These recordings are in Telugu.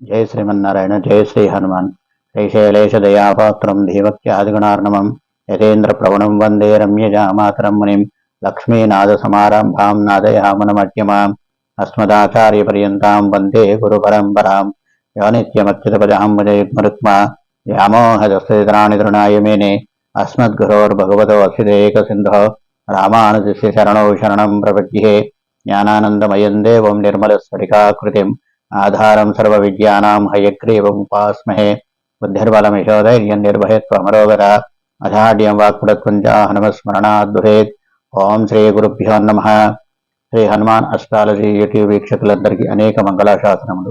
జయ శ్రీమన్నారాయణ జయ శ్రీ హనుమాన్. శ్రీశైలేశ దయాపాత్రం ధీవక్యాదిగుణార్ణమం యతేంద్ర ప్రవణం వందే రమ్యజామాతరం మునిం లక్ష్మీనాథ సమారంభాం నాదయామనమధ్యమాం అస్మదాచార్యపర్యంతాం వందే గురు పరంపరాం యో నిత్యమచ్యుతపదాంబుజయుగ్మరుక్మా వ్యామోహదస్తరాణి తృణాయ మేనే అస్మద్గురోర్భగవతో అక్షిదేక సింధో రామానుజస్య శరణౌ శరణం ప్రపద్యే జ్ఞానానందమయం దేవం నిర్మలస్ఫటికాకృతిం ఆధారం సర్వ విద్యానాం హయగ్రీవం ఉపాస్మహే బుద్ధిర్బలమిషోధైర్యం నిర్భయత్వమరోగత అజాడ్యం వాక్పుడత్వంజా హనుమస్మరణాద్భురేత్ ఓం శ్రీ గురుభ్యో నమ శ్రీ హనుమాన్ అస్ట్రాలజీ యూట్యూబ్ వీక్షకులందరికీ అనేక మంగళాశాసనములు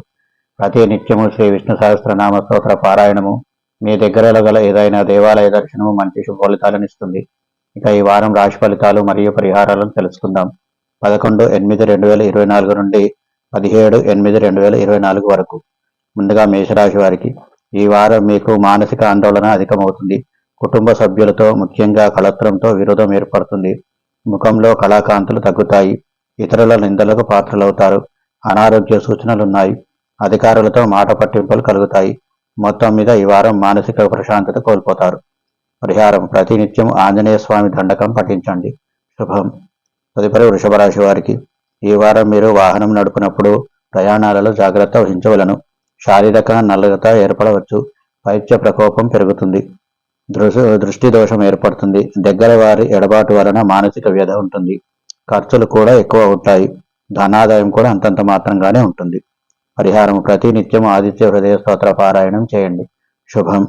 ప్రతి నిత్యము శ్రీ విష్ణు సహస్రనామ స్తోత్ర పారాయణము మీ దగ్గరలో గల ఏదైనా దేవాలయ దర్శనము మంచి శుభఫలితాలను ఇస్తుంది ఇక ఈ వారం రాశి ఫలితాలు మరియు పరిహారాలను తెలుసుకుందాం. పదకొండు ఎనిమిది రెండు వేల ఇరవై నాలుగు నుండి పదిహేడు ఎనిమిది రెండు వేల ఇరవై నాలుగు వరకు. ముందుగా మేషరాశి వారికి ఈ వారం మీకు మానసిక ఆందోళన అధికమవుతుంది. కుటుంబ సభ్యులతో ముఖ్యంగా కలత్రంతో విరోధం ఏర్పడుతుంది. ముఖంలో కళాకాంతులు తగ్గుతాయి. ఇతరుల నిందలకు పాత్రలవుతారు. అనారోగ్య సూచనలున్నాయి. అధికారులతో మాట పట్టింపులు కలుగుతాయి. మొత్తం మీద ఈ వారం మానసిక ప్రశాంతత కోల్పోతారు. పరిహారం ప్రతినిత్యం ఆంజనేయ స్వామి దండకం పఠించండి. శుభం. తదుపరి వృషభ రాశి వారికి ఈ వారం మీరు వాహనం నడుపునప్పుడు ప్రయాణాలలో జాగ్రత్త వహించవలను. శారీరక నల్లగత ఏర్పడవచ్చు. పైత్య ప్రకోపం పెరుగుతుంది. దృశ దృష్టి దోషం ఏర్పడుతుంది. దగ్గర వారి ఎడబాటు వలన మానసిక వ్యధ ఉంటుంది. ఖర్చులు కూడా ఎక్కువ ఉంటాయి. ధనాదాయం కూడా అంతంత మాత్రంగానే ఉంటుంది. పరిహారం ప్రతి నిత్యం ఆదిత్య హృదయ స్తోత్ర పారాయణం చేయండి. శుభం.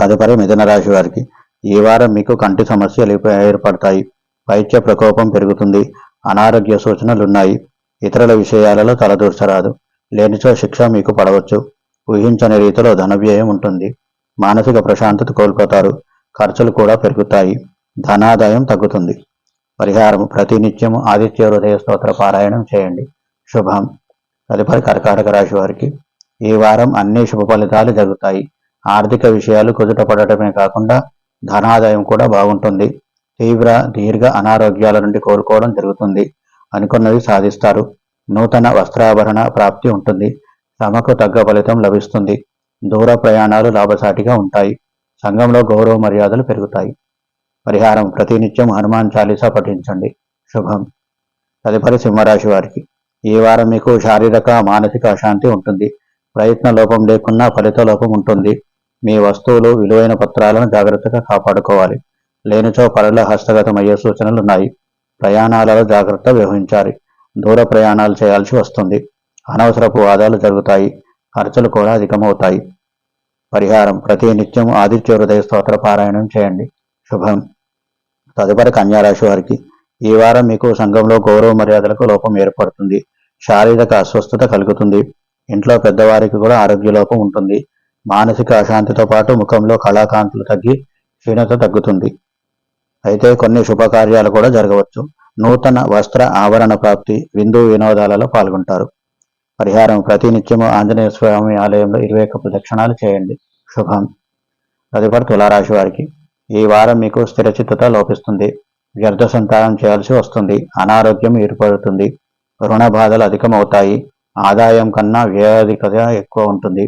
తదుపరి మిథున రాశి వారికి ఈ వారం మీకు కంటి సమస్యలు ఏర్పడతాయి. పైత్య ప్రకోపం పెరుగుతుంది. అనారోగ్య సూచనలున్నాయి. ఇతరుల విషయాలలో తలదూర్చరాదు. లేనిచో శిక్ష మీకు పడవచ్చు. ఊహించని రీతిలో ధనవ్యయం ఉంటుంది. మానసిక ప్రశాంతత కోల్పోతారు. ఖర్చులు కూడా పెరుగుతాయి. ధనాదాయం తగ్గుతుంది. పరిహారం ప్రతినిత్యం ఆదిత్య హృదయ స్తోత్ర పారాయణం చేయండి. శుభం. తదుపరి కర్కాటక రాశి వారికి ఈ వారం అన్ని శుభ ఫలితాలు జరుగుతాయి. ఆర్థిక విషయాలు కుదుట పడటమే కాకుండా ధనాదాయం కూడా బాగుంటుంది. తీవ్ర దీర్ఘ అనారోగ్యాల నుండి కోలుకోవడం జరుగుతుంది అనుకున్నవి సాధిస్తారు. నూతన వస్త్రాభరణ ప్రాప్తి ఉంటుంది. శ్రమకు తగ్గ ఫలితం లభిస్తుంది. దూర ప్రయాణాలు లాభసాటిగా ఉంటాయి. సంఘంలో గౌరవ మర్యాదలు పెరుగుతాయి. పరిహారం ప్రతినిత్యం హనుమాన్ చాలీసా పఠించండి. శుభం. తదుపరి సింహరాశి వారికి. ఈ వారం మీకు శారీరక మానసిక అశాంతి ఉంటుంది. ప్రయత్న లోపం లేకున్నా ఫలిత లోపం ఉంటుంది. మీ వస్తువులు విలువైన పత్రాలను జాగ్రత్తగా కాపాడుకోవాలి. లేనిచో పరుల హస్తగతం అయ్యే సూచనలు ఉన్నాయి ప్రయాణాలలో జాగ్రత్త వ్యవహరించాలి దూర ప్రయాణాలు చేయాల్సి వస్తుంది. అనవసరపు వాదాలు జరుగుతాయి. ఖర్చులు కూడా అధికమవుతాయి. పరిహారం. ప్రతి నిత్యం ఆదిత్య హృదయ స్తోత్ర పారాయణం చేయండి. శుభం. తదుపరి కన్యారాశి వారికి ఈ వారం మీకు సంఘంలో గౌరవ మర్యాదలకు లోపం ఏర్పడుతుంది. శారీరక అస్వస్థత కలుగుతుంది. ఇంట్లో పెద్దవారికి కూడా ఆరోగ్య లోపం ఉంటుంది. మానసిక అశాంతితో పాటు ముఖంలో కళాకాంతులు తగ్గి క్షీణత తగ్గుతుంది. అయితే కొన్ని శుభకార్యాలు కూడా జరగవచ్చు. నూతన వస్త్ర ఆభరణ ప్రాప్తి విందు వినోదాలలో పాల్గొంటారు. పరిహారం ప్రతినిత్యము ఆంజనేయ స్వామి ఆలయంలో ఇరవై ఒక్క ప్రదక్షిణాలు చేయండి. శుభం. తదుపరి తులారాశి వారికి ఈ వారం మీకు స్థిరచిత్తత లోపిస్తుంది. వ్యర్థ సంతానం చేయాల్సి వస్తుంది. అనారోగ్యం ఏర్పడుతుంది. రుణ బాధలు అధికమవుతాయి. ఆదాయం కన్నా వ్యయాధికత ఎక్కువ ఉంటుంది.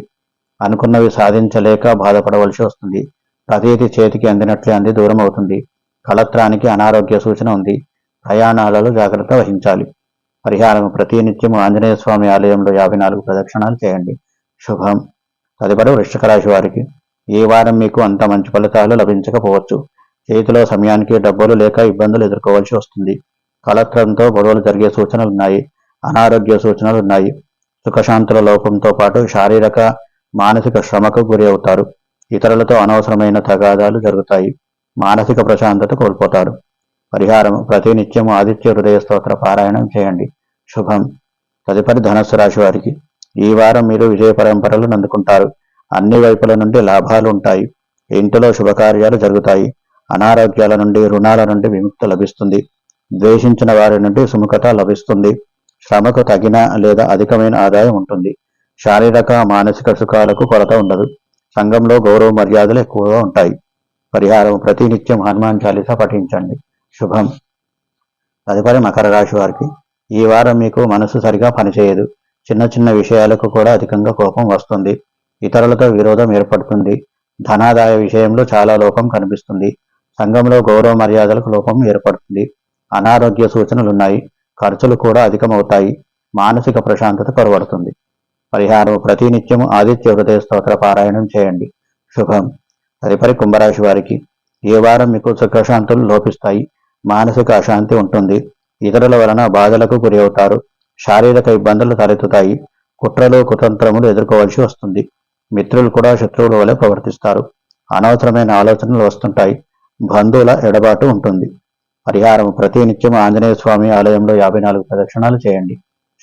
అనుకున్నవి సాధించలేక బాధపడవలసి వస్తుంది. ప్రతీది చేతికి అందినట్లే అంది దూరం అవుతుంది. కళత్రానికి అనారోగ్య సూచన ఉంది. ప్రయాణాలలో జాగ్రత్త వహించాలి. పరిహారం ప్రతినిత్యము ఆంజనేయ స్వామి ఆలయంలో యాభై నాలుగు ప్రదక్షిణాలు చేయండి. శుభం. తదుపరి వృశ్చిక రాశి వారికి ఈ వారం మీకు అంత మంచి ఫలితాలు లభించకపోవచ్చు. చేతిలో సమయానికి డబ్బులు లేక ఇబ్బందులు ఎదుర్కోవాల్సి వస్తుంది. కలత్రంతో గొడవలు జరిగే సూచనలు ఉన్నాయి. అనారోగ్య సూచనలు ఉన్నాయి. సుఖశాంతుల లోపంతో పాటు శారీరక మానసిక శ్రమకు గురి అవుతారు. ఇతరులతో అనవసరమైన తగాదాలు జరుగుతాయి. మానసిక ప్రశాంతత కోల్పోతారు పరిహారం ప్రతినిత్యం ఆదిత్య హృదయ స్తోత్ర పారాయణం చేయండి. శుభం. తదుపరి ధనస్సు రాశి వారికి ఈ వారం మీరు విజయ పరంపరలు అందుకుంటారు అన్ని వైపుల నుండి లాభాలు ఉంటాయి. ఇంటిలో శుభకార్యాలు జరుగుతాయి. అనారోగ్యాల నుండి రుణాల నుండి విముక్తి లభిస్తుంది. ద్వేషించిన వారి నుండి సుముఖత లభిస్తుంది. శ్రమకు తగిన లేదా అధికమైన ఆదాయం ఉంటుంది. శారీరక మానసిక సుఖాలకు కొరత ఉండదు. సంఘంలో గౌరవ మర్యాదలు ఎక్కువగా ఉంటాయి. పరిహారం ప్రతినిత్యం హనుమాన్ చాలీస పఠించండి. శుభం. తదుపరి మకర రాశి వారికి ఈ వారం మీకు మనసు సరిగా పనిచేయదు. చిన్న చిన్న విషయాలకు కూడా అధికంగా కోపం వస్తుంది. ఇతరులతో విరోధం ఏర్పడుతుంది. ధనాదాయ విషయంలో చాలా లోపం కనిపిస్తుంది. సంఘంలో గౌరవ మర్యాదలకు లోపం ఏర్పడుతుంది. అనారోగ్య సూచనలు ఉన్నాయి. ఖర్చులు కూడా అధికమవుతాయి. మానసిక ప్రశాంతత కొరవడుతుంది పరిహారం ప్రతినిత్యం ఆదిత్య హృదయ స్తోత్ర పారాయణం చేయండి. శుభం. తదుపరి కుంభరాశి వారికి ఏ వారం మీకు సుఖశాంతులు లోపిస్తాయి మానసిక అశాంతి ఉంటుంది. ఇతరుల వలన బాధలకు గురి అవుతారు. శారీరక ఇబ్బందులు తలెత్తుతాయి. కుట్రలు కుతంత్రములు ఎదుర్కోవాల్సి వస్తుంది. మిత్రులు కూడా శత్రువుల వలె ప్రవర్తిస్తారు. అనవసరమైన ఆలోచనలు వస్తుంటాయి. బంధువుల ఎడబాటు ఉంటుంది. పరిహారం ప్రతినిత్యం ఆంజనేయ స్వామి ఆలయంలో యాభై నాలుగు ప్రదక్షిణాలు చేయండి.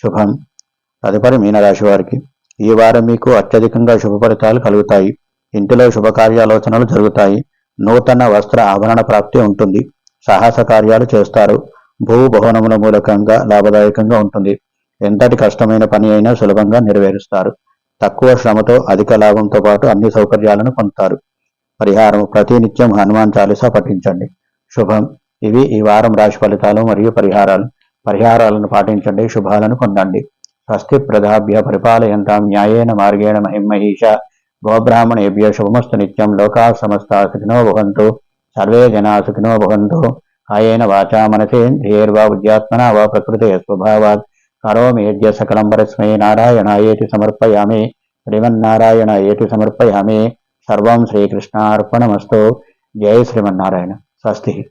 శుభం. తదుపరి మీనరాశి వారికి ఈ వారం మీకు అత్యధికంగా శుభ ఫలితాలు కలుగుతాయి. ఇంటిలో శుభకార్యాలోచనలు జరుగుతాయి. నూతన వస్త్ర ఆభరణ ప్రాప్తి ఉంటుంది. సాహస కార్యాలు చేస్తారు. భూ భవనముల మూలకంగా లాభదాయకంగా ఉంటుంది. ఎంతటి కష్టమైన పని అయినా సులభంగా నెరవేరుస్తారు. తక్కువ శ్రమతో అధిక లాభంతో పాటు అన్ని సౌకర్యాలను పొందుతారు. పరిహారం ప్రతినిత్యం హనుమాన్ చాలీసా పఠించండి. శుభం. ఇవి ఈ వారం రాశి ఫలితాలు మరియు పరిహారాలు. పరిహారాలను పాటించండి. శుభాలను పొందండి. స్వస్తి ప్రదాభ్య పరిపాలయంతాం న్యాయేన మార్గేణ మహిమహీష గోబ్రాహ్మణేభ్య శుభమస్తు నిత్యం లోకా సమస్త సుఖినో భవంతు. సర్వే జనా సుఖినో భవంతు. కాయేన వాచా మనసేంద్రియర్వా బుద్ధ్యాత్మనా వా ప్రకృతి స్వభావాత్. కరోమేద్య సకలం పరస్మై నారాయణాయేతి సమర్పయామి. శ్రీమన్నారాయణాయేతి సమర్పయామి. సర్వం శ్రీకృష్ణార్పణమస్తు. జయ శ్రీమన్నారాయణ. స్వస్తి.